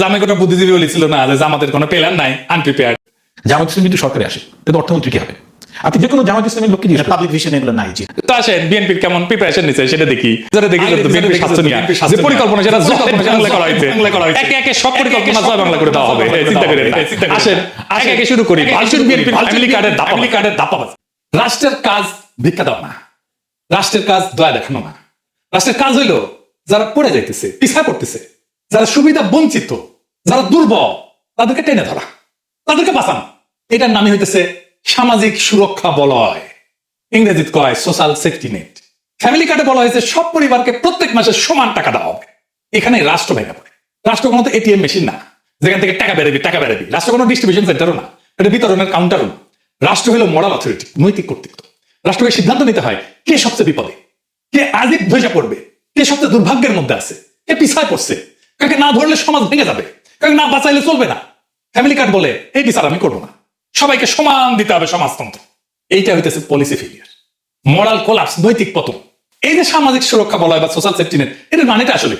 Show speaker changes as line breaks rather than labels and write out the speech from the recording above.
জামাই কোনো বুদ্ধিজীবী বলেছিল না যে জামাতের কোনো প্ল্যান নাই আনপ্রিপেয়ার
জামাত ইসলাম কিন্তু সরকারে আসে কিন্তু অর্থমন্ত্রী কি হবে? আপনি যে কোনো জামাত ইসলামের লোককে জিজ্ঞেস
পাবলিক ভিশন এগুলো নাই জি।
তো আসেন বিএনপির কেমন প্রিপারেশন নিচ্ছে সেটা দেখি। যারা দেখি তো বিএনপির
দেখি
স্বাস্থ্য নিয়ে। যে পরিকল্পনা সেটা
পরিকল্পনা
বাংলা করা হয়েছে। একে একে সব পরিকল্পনা জয় বাংলা করে দেওয়া হবে। চিন্তা করেন। আসেন একে একে শুরু করি। ভালচুর বিএনপির ফ্যামিলি কার্ডের দাপা
ফ্যামিলি কার্ডের দাপাবাজ রাষ্ট্রের কাজ ভিক্ষা দাও না। রাষ্ট্রের কাজ দয়া দেখানো না। রাষ্ট্রের কাজ হইল যারা পড়ে যাইতেছে পিছায় পড়তেছে। যারা সুবিধা বঞ্চিত, যারা দুর্বল, তাদেরকে টেনে ধরা, তাদেরকে বাঁচানো। এটার নামই হইতেছে সামাজিক সুরক্ষা বলয়। ইংরেজিত কয় সোশ্যাল সেফটি নেট ফ্যামিলি কার্ডে বলা হয়েছে, সব পরিবারকে প্রত্যেক মাসে সমান টাকা দেওয়া হবে। এখানে রাষ্ট্র ভেঙে পড়ে। রাষ্ট্র কোনো এটিএম মেশিন না। যেখান থেকে টাকা বেরোবি টাকা বেরোবি রাষ্ট্র কোনো ডিস্ট্রিবিউশন সেন্টারও না। এটা বিতরণের কাউন্টারও না রাষ্ট্র হলো মরাল অথরিটি নৈতিক কর্তৃত্ব। রাষ্ট্রকে সিদ্ধান্ত নিতে হয়, কে সবচেয়ে বিপদে? কে আজীব ধসে পড়বে? কে সবচেয়ে দুর্ভাগ্যের মধ্যে আছে? কে পিছায় পড়ছে? কাকে না ধরলে সমাজ ভেঙে যাবে। কাকে না বাঁচাইলে চলবে না। ফ্যামিলি কার্ড বলে, এই বিচার আমি করব না। সবাইকে সমান দিতে হবে সমাজতন্ত্র। এইটা হইতেছে পলিসি ফেলিয়ার মরাল কোলাপস নৈতিক পতন। এই যে সামাজিক সুরক্ষা বলয় বা সোশ্যাল সেফটি নেট এটার মানেটা আসলে?